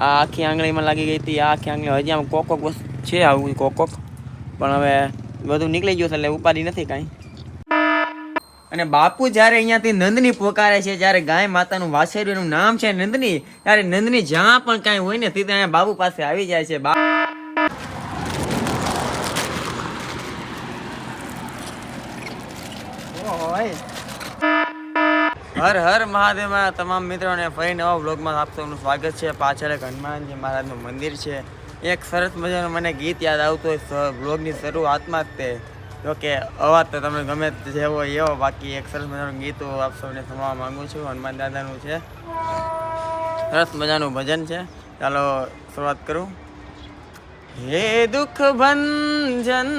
આ આખી આંગળીમાં લાગી ગઈ હતી આ આખી આંગળી હજી આમ કોક કોક વસ્તુ છે આવું કોક કોક. પણ હવે બધું નીકળી ગયું છે, એટલે ઉપાડી નથી કાંઈ. અને બાપુ જ્યારે અહીંયાથી નંદની પોકારે છે, જ્યારે ગાય માતાનું વાછરડીનું નામ છે નંદની, ત્યારે નંદની જ્યાં પણ કાંઈ હોય ને ત્યાં બાપુ પાસે આવી જાય છે. બા હર હર મહાદેવમાં તમામ મિત્રોને ફરી નવા વ્લોગમાં આપ સૌનું સ્વાગત છે. પાછળ એક હનુમાનજી મહારાજનું મંદિર છે. એક સરસ મજાનું મને ગીત યાદ આવતું હોય વ્લોગની શરૂઆતમાં જ તે. જોકે અવાજ તો તમે ગમે જેવો એવો, બાકી એક સરસ મજાનું ગીત આપ સૌને સંભળવા માંગુ છું. હનુમાન દાદાનું છે. સરસ મજાનું ભજન છે. ચાલો શરૂઆત કરું. હે દુઃખ ભંજન,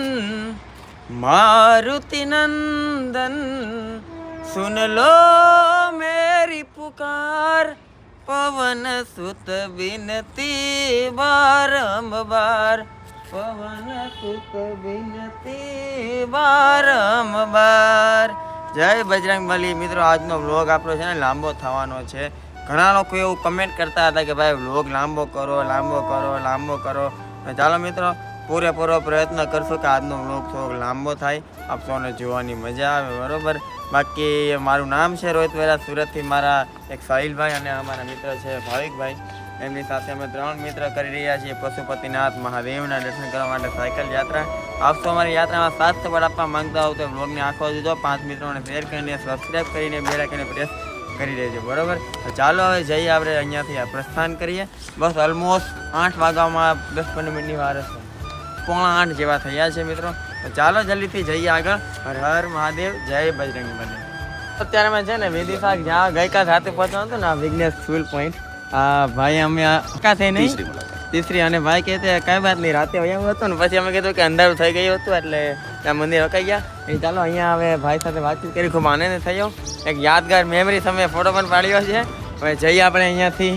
મારુતિ નંદન सुन लो मेरी पुकार पवन सुत बिनती बारंबार पवन सुत बिनती બારંબાર જય બજરંગ બલી મિત્રો આજનો વ્લોગ આપણો છે ને લાંબો થવાનો છે ઘણા લોકો એવું કમેન્ટ કરતા હતા કે ભાઈ વ્લોગ લાંબો કરો લાંબો કરો લાંબો કરો અને ચાલો મિત્રો પૂરેપૂરો પ્રયત્ન કરશું કે આજનો વ્લોગ થોડોક લાંબો થાય. આપ સૌને જોવાની મજા આવે, બરોબર? બાકી મારું નામ છે રોહિત વેરા. સુરતથી મારા એક સાહિલભાઈ અને અમારા મિત્ર છે ભાવિકભાઈ. એમની સાથે અમે ત્રણ મિત્ર કરી રહ્યા છીએ. પશુપતિનાથ, મહાદેવના દર્શન કરવા માટે સાયકલ યાત્રા. આપ અમારી યાત્રામાં સાથ સપોર્ટ આપવા માંગતા હો તો બ્લોગને આખો જુદો પાંચ મિત્રોને શેર કરીને સબસ્ક્રાઈબ કરીને બે રાખીને પ્રેસ કરી દેજો, બરાબર? ચાલો હવે જઈએ આપણે અહીંયાથી પ્રસ્થાન કરીએ. બસ ઓલમોસ્ટ આઠ વાગ્યામાં દસ પંદર મિનિટની વાર હશે. પોણા આઠ જેવા થયા છે મિત્રો. તો ચાલો જલ્દીથી જઈએ આગળ. હર હર મહાદેવ જય બજરંગી બને અત્યારે મેં છે ને વિદિશા જ્યાં ગઈકાલ રાતે પહોંચવાનું હતું ને વિઘ્નેશ ફૂલ પોઈન્ટ આ ભાઈ અમે કા થઈ નહીં? તીસરી અને ભાઈ કે કઈ વાત નહીં રાતે અહીંયા હતું ને પછી અમે કીધું કે અંધારું થઈ ગયું હતું એટલે ત્યાં મંદિર રોકાઈ ગયા. એ ચાલો અહીંયા હવે ભાઈ સાથે વાતચીત કરી ખૂબ આનંદ થયો. એક યાદગાર મેમરી તમે ફોટો પણ પાડ્યો છે. હવે જઈએ આપણે અહીંયાથી.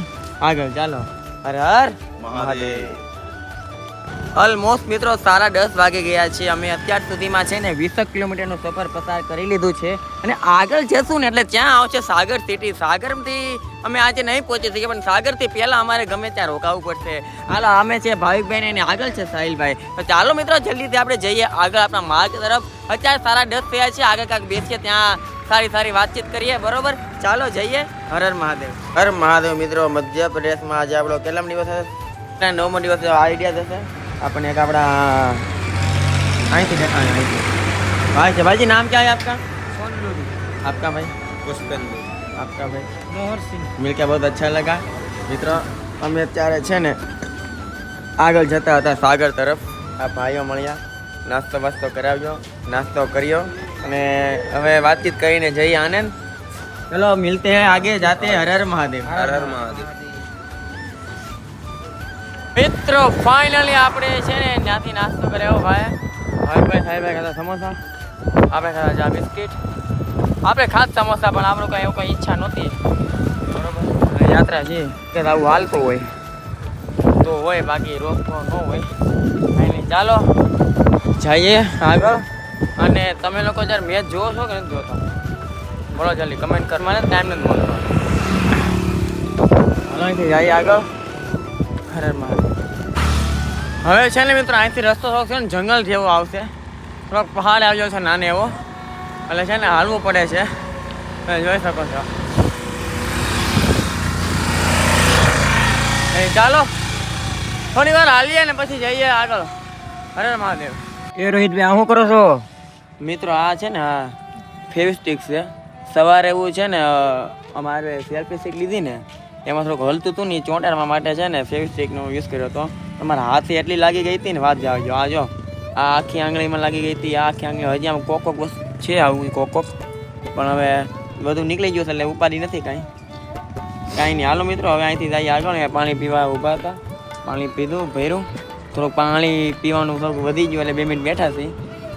આગળ ચાલો. હર હર મહાદેવ. ઓલમોસ્ટ મિત્રો સાડા દસ વાગે ગયા છે. અમે અત્યાર સુધીમાં છે ને વીસક કિલોમીટરનું સફર પસાર કરી લીધું છે. અને આગળ જશું ને એટલે ત્યાં આવશે સાગર સિટી સાગરથી અમે આજે નહીં પહોંચી શકીએ પણ સાગરથી પહેલાં અમારે ગમે ત્યાં રોકાવું પડશે. હાલો અમે છે ભાવિકભાઈ અને આગળ છે સાહિલભાઈ. તો ચાલો મિત્રો જલ્દીથી આપણે જઈએ આગળ આપણા માર્ગ તરફ. અત્યારે સારા દસ થયા છે આગળ કાંઈક બેસીએ ત્યાં સારી સારી વાતચીત કરીએ બરોબર? ચાલો જઈએ. હર હર મહાદેવ. હર મહાદેવ મિત્રો મધ્યપ્રદેશમાં આજે આપણો કેટલા દિવસ હશે? નવમો દિવસ આઈડિયા થશે આપણને એક આપણા અહીંથી દેખાણ અહીંથી. ભાઈ છે ભાઈજી નામ ક્યાં આપકા? આપકા ભાઈ? પુષ્પેન્દુ આપકા ભાઈ? મોહર સિંહ મિલકે બહુ અચ્છા લગા. મિત્રો અમે અત્યારે છે ને આગળ જતા હતા સાગર તરફ. આ ભાઈઓ મળ્યા. નાસ્તો વાસ્તો કરાવ્યો નાસ્તો કર્યો. અને હવે વાતચીત કરીને જઈએ આનંદ. ચલો મિલતે આગે જાતે હર હર મહાદેવ. હર હર મહાદેવ. મિત્રો ફાઇનલી આપણે છે ને ત્યાંથી નાસ્તો કર્યો, ભાઈ. ભાઈ સાહેબ ખાતા સમોસા? આપણે ખાતા ચા બિસ્કિટ. આપણે ખાસ સમોસા, પણ આપણું કંઈ એવું કંઈ ઈચ્છા નહોતી. બરોબર. યાત્રા છે, કે આવું હાલતું હોય. તો હોય બાકી રોકતો ન હોય. નહીં, ચાલો. જઈએ આગળ. અને તમે લોકો જ્યારે મેચ જોવો છો કે નથી જોતા બોલો જલ્દી કમેન્ટ કરવાને ટાઈમ નથી મળતો. જઈએ આગળ. મહાદેવ હવે છે ને મિત્રો અહીંથી રસ્તો થોડોક છે ને જંગલ જેવો આવશે. થોડોક પહાડ આવ્યો છે નાનો એવો. એટલે છે ને હાલવું પડે છે. તમે જોઈ શકો છો. એ ચાલો. થોડી વાર હાલીએ ને પછી જઈએ આગળ. હર મહાદેવ. એ રોહિતભાઈ ભાઈ શું કરો છો? મિત્રો આ છે ને ફેવિસ્ટિક છે. સવારે એવું છે ને અમારે સેલ્ફી સ્ટિક લીધી ને એમાં થોડુંક હલતું હતું ને એ ચોંટાડવા માટે છે ને ફેવિસ્ટિકનો યુઝ કર્યો હતો તમારા હાથે એટલી લાગી ગઈ હતી ને વાત જાવ આ જો. આ આખી આંગળીમાં લાગી ગઈ હતી, આ આખી આંગળી હજી આમ કોક કોક છે આવું કોક પણ હવે બધું નીકળી ગયું છે એટલે ઉપાડી નથી કાંઈ. કાંઈ નહીં. હાલો મિત્રો, હવે અહીંથી જઈએ આગળ. પાણી પીવા ઊભા હતા. પાણી પીધું, ભર્યું. થોડુંક પાણી પીવાનું થોડુંક વધી ગયું એટલે બે મિનિટ બેઠા છે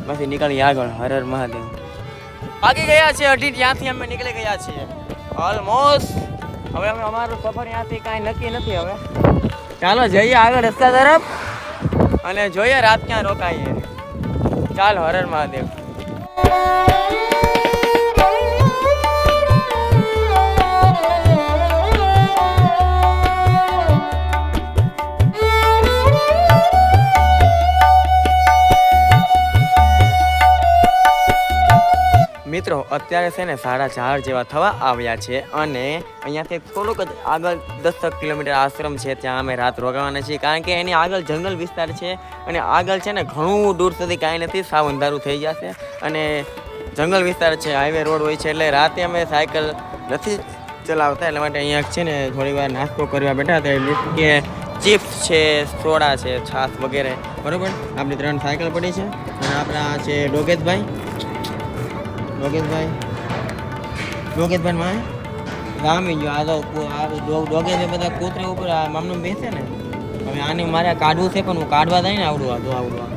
પછી નીકળી આગળ, હર હર મહાદેવ. આગી ગયા છે અઢી ત્યાંથી અમે નીકળી ગયા છીએ. ઓલમોસ્ટ હવે અમે અમારું સફર ત્યાંથી કાંઈ નક્કી નથી હવે. ચાલો, જઈએ આગળ રસ્તા તરફ. અને જોઈએ રાત ક્યાં રોકાઈએ. ચાલ હર હર મહાદેવ. અત્યારે છે ને સાડા ચાર જેવા થવા આવ્યા છે અને અહીંયાથી થોડુંક જ આગળ દસક કિલોમીટર આશ્રમ છે, ત્યાં અમે રાત રોકાવાના છીએ કારણ કે એની આગળ જંગલ વિસ્તાર છે અને આગળ છે ને ઘણું દૂર સુધી કાંઈ નથી સાવ અંધારું થઈ જશે અને જંગલ વિસ્તાર છે હાઈવે રોડ હોય છે એટલે રાતે અમે સાયકલ નથી ચલાવતા એટલા માટે અહીંયા છે ને થોડી વાર નાસ્તો કરવા બેઠા હતા એટલે કે ચિપ્સ છે, સોડા છે, છાશ વગેરે, બરાબર? આપણી ત્રણ સાયકલ પડી છે અને આપણા છે ડોગેશભાઈ. ડોગેશભાઈ ડોગેશભાઈ માં રામી જો આ તો આ ડોગે બધા કૂતરા ઉપર, આ મામનું બેસે ને? હવે આને મારે કાઢવું છે, પણ હું કાઢવા જાય ને આવડું, આ જો આવડું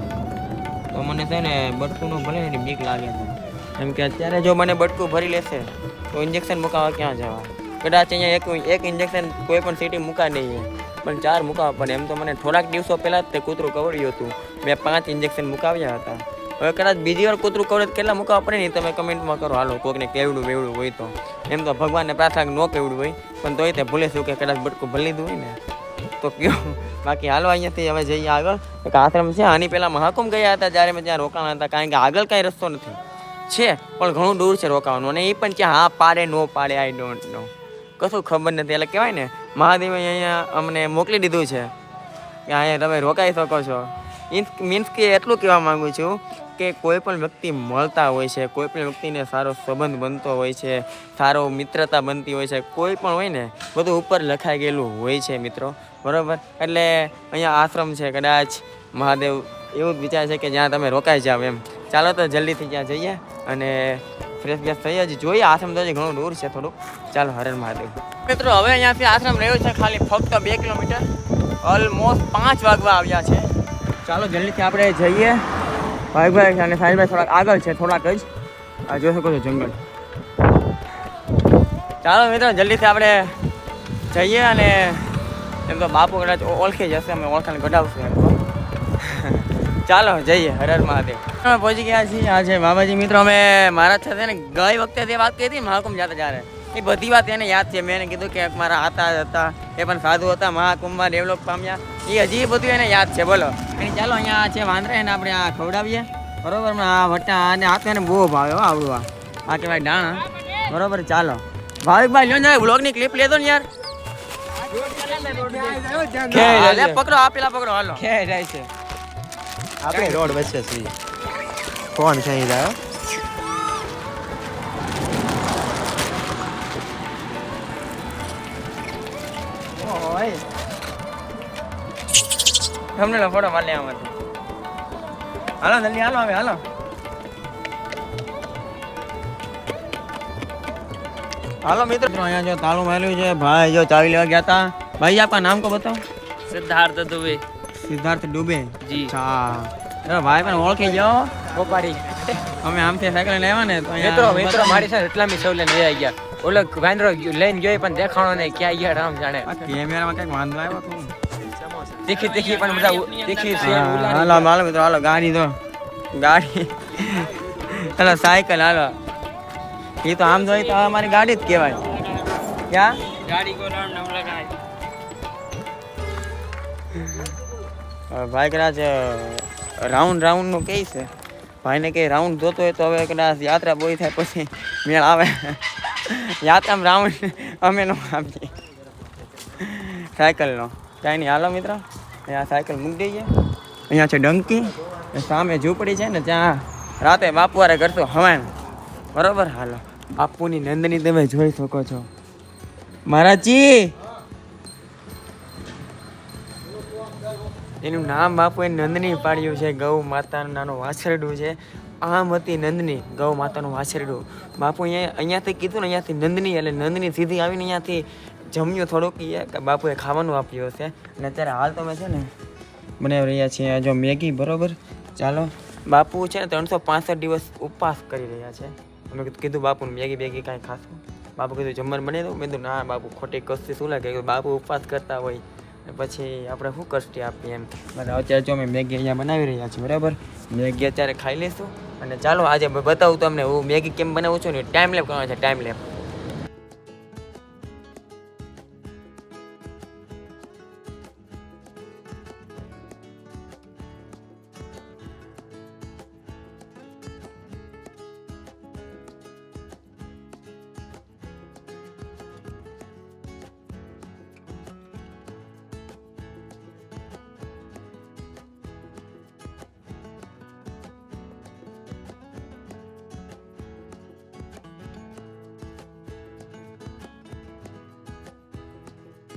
તો મને છે ને બટકુંનું ભલે ને બીક લાગે છે. એમ કે અત્યારે જો મને બટકું ભરી લેશે, તો ઇન્જેક્શન મુકાવવા ક્યાં જવા? કદાચ અહીંયા એક એક ઇન્જેક્શન કોઈ પણ સિટી મૂકા નહીં પણ ચાર મુકાવવા પણ એમ તો મને થોડાક દિવસો પહેલાં જ તે કૂતરું કવડ્યું હતું. મેં પાંચ ઇન્જેક્શન મુકાવ્યા હતા. હવે કદાચ બીજી વાર કૂતરું કવરેજ કેટલા મૂકવા પડે ને તમે કમેન્ટમાં કરો. હાલો કોઈકને કેવડું બેવડું હોય તો. એમ તો ભગવાનને પ્રાર્થના ન કેવડું હોય, પણ તોય તે ભૂલે શું કે કદાચ બટકું ભલી દઉં ને. તો કયો? બાકી હાલો, અહીંયાથી હવે જઈએ આગળ. એક આશ્રમ છે, આની પહેલાં મહાકુંભ ગયા હતા જ્યારે મેં ત્યાં રોકાણા હતા, કારણ કે આગળ કાંઈ રસ્તો નથી. છે, પણ ઘણું દૂર છે રોકાવાનું, અને એ પણ ત્યાં હા પાડે, નો પાડે આઈ ડોન્ટ નો કશું ખબર નથી, એટલે કહેવાય ને મહાદેવે અહીંયા અમને મોકલી દીધું છે. કે અહીંયા તમે રોકાઈ શકો છો. મીન્સ કે એટલું કહેવા માંગુ છું કે કોઈ પણ વ્યક્તિ મળતા હોય છે, કોઈ પણ વ્યક્તિને સારો સંબંધ બનતો હોય છે, સારો મિત્રતા બનતી હોય છે, કોઈ પણ હોય ને, બધું ઉપર લખાઈ ગયેલું હોય છે મિત્રો. બરાબર? એટલે અહીંયા આશ્રમ છે કદાચ, મહાદેવ, એવું જ વિચાર છે કે જ્યાં તમે રોકાઈ જાવ એમ. ચાલો તો જલ્દીથી ત્યાં જઈએ અને ફ્રેશ બ્રેશ થઈ જ જોઈએ, આશ્રમ તો ઘણું દૂર છે થોડુંક. ચાલો હરણ મહાદેવ. મિત્રો, હવે અહીંયાથી આશ્રમ રહ્યો છે, ખાલી ફક્ત બે કિલોમીટર. ઓલમોસ્ટ પાંચ વાગવા આવ્યા છે. ચાલો, જલ્દીથી આપણે જઈએ. ભાઈભાઈ અને સાહેબભાઈ થોડાક આગળ છે, થોડાક જ. આ જોઈ શકો છો જંગલ. ચાલો મિત્રો, જલ્દીથી આપણે જઈએ અને એમ તો બાપુ કદાચ ઓળખી જશે અમે ઓળખાણ કઢાવશું એમ ચાલો, જઈએ હરર હર મહાદેવ પહોંચી ગયા છીએ આજે. બાબાજી મિત્રો, અમે મારા સાથે ને ગઈ વખતે તે વાત કરી હતી મહાકુંભ જતા જ્યારે એ બધી વાત એને યાદ છે. મેં એને કીધું કે મારા હતા હતા. એ પણ સાધુ હતા મહાકુંભમાં ડેવલપ પામ્યા. એ હજી બધું એને યાદ છે. બોલો. અને ચાલો અહીંયા છે વાંદરા એને આપણે આ ખવડાવીએ. બરોબર આ વટા અને આ તો એને બહુ ભાવે હો આવડું આ. આ કહેવાય ડાણા બરોબર ચાલો. ભાવિકભાઈ લ્યો ને વ્લોગની ક્લિપ લેતો ને યાર. પકડો આ પેલા પકડો હાલો. આપણે રોડ વચ્ચે છીએ. કોણ છે અહીં તમને ફોટો પાડી આમાંથી. હાલો જલ્દી હાલો હવે હાલો. હાલો મિત્રો. અહીંયા જો તાળું માર્યું છે ભાઈ જો ચાવી લેવા ગયા હતા ભાઈ આપકા નામ કો બતાવો. સિદ્ધાર્થ દુબે. સિદ્ધાર્થ દુબે? જી. હા ભાઈ પણ ઓળખી જાઓ ગોપારી અમે આમથી સાયકલ લેવા ને તો મિત્રો મિત્રો મારી સાથે એટલા મી સૌ લઈને લઈ આવી ગયા. ઓલો વાંદરો લઈને ગયો પણ દેખાણો ને ક્યાં ગયા રામ જાણે. કેમેરામાં કંઈક વાંધો આવ્યો તીખી તીખી પણ બધા દેખી છે. હાલો હાલો મિત્રો હાલો ગાડી તો ગાડી હાલો સાયકલ હાલો. એ તો આમ જોઈએ તો અમારી ગાડી જ કહેવાય. ક્યાં? ગાડી કો રામ નામ લગાય ભાઈ કદાચ રાઉન્ડ રાઉન્ડનું કહે છે. ભાઈને કે રાઉન્ડ જોતો હોય તો હવે કદાચ યાત્રા બોઈ થાય પછી મેળ આવે. યાત્રામાં રાઉન્ડ અમે નો આપીએ. સાયકલનો. કાંઈ નહીં. હાલો મિત્ર. અહીંયા સાયકલ મૂકી દઈએ. અહીંયા છે ડંકી સામે ઝૂંપડી છે ને ત્યાં રાતે બાપુવારે કરતો હવાણ બરોબર? હાલો. બાપુની નંદની તમે જોઈ શકો છો. મહારાજજી! એનું નામ બાપુએ નંદની પાડ્યું છે. ગૌ માતાનું નાનું વાછરડું છે. આમ હતી નંદની, ગૌ માતાનું વાછરડું બાપુ અહીંયા, અહીંયાથી કીધું ને, અહીંયાથી નંદની, એટલે નંદની સીધી આવીને અહીંયાથી જમ્યું થોડુંક એ બાપુએ ખાવાનું આપ્યું હશે. અને અત્યારે હાલ તમે છે ને બનાવી રહ્યા છીએ. જો મેગી, બરોબર? ચાલો. બાપુ છે ને ત્રણસો પાંસઠ દિવસ ઉપવાસ કરી રહ્યા છે. અમે કીધું- બાપુને મેગી બેગી કાંઈ ખાશું બાપુ કીધું, જમવાનું બને દઉં? મેં કીધું, ના, બાપુ, ખોટી કસ્તી શું લાગે? બાપુ ઉપવાસ કરતા હોય, ને પછી આપણે શું કષ્ટી આપીએ એમ. બરાબર અત્યારે જો અમે મેગી અહીંયા બનાવી રહ્યા છીએ, બરાબર? મેગી અત્યારે ખાઈ લઈશું. અને ચાલો આજે બતાવું તમને, હું મેગી કેમ બનાવું છું ને ટાઈમ લેપ કરવાનો છે ટાઈમ લેપ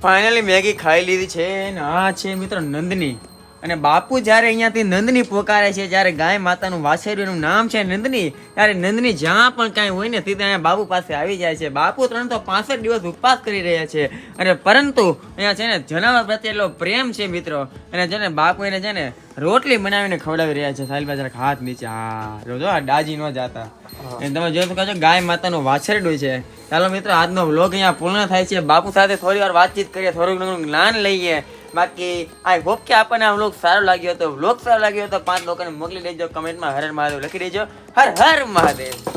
ફાઇનલી મેગી ખાઈ લીધી છે અને આ છે મિત્રો નંદની. અને બાપુ જ્યારે અહીંયાથી નંદની પોકારે છે જ્યારે ગાય માતાનું વાછરડીનું નામ છે નંદની ત્યારે નંદની જ્યાં પણ કાંઈ હોય ને તે ત્યાં બાપુ પાસે આવી જાય છે. બાપુ ત્રણ તો પાસઠ દિવસ ઉપવાસ કરી રહ્યા છે. અને પરંતુ અહીંયા છે ને જનાવર પ્રત્યે એટલો પ્રેમ છે મિત્રો. અને છે ને બાપુ એને છે ને રોટલી બનાવીને ખવડાવી રહ્યા છે. સાહેબ જરાક હાથ નીચે. હા જો આ ડાજી ન જાતા. અને તમે જોઈ શકો છો ગાય માતાનું વાછરડું છે. ચાલો મિત્રો આજનો વ્લોગ અહીંયા પૂર્ણ થાય છે. બાપુ સાથે થોડી વાર વાતચીત કરીએ થોડુંક ઘણું જ્ઞાન લઈએ. બાકી, આઈ હોપ કે આપણને આ વ્લોગ સારો લાગ્યો હતો વ્લોગ સારો લાગ્યો તો પાંચ લોકોને મોકલી દેજો કમેન્ટમાં હર મહાદેવ લખી દેજો. હર હર મહાદેવ.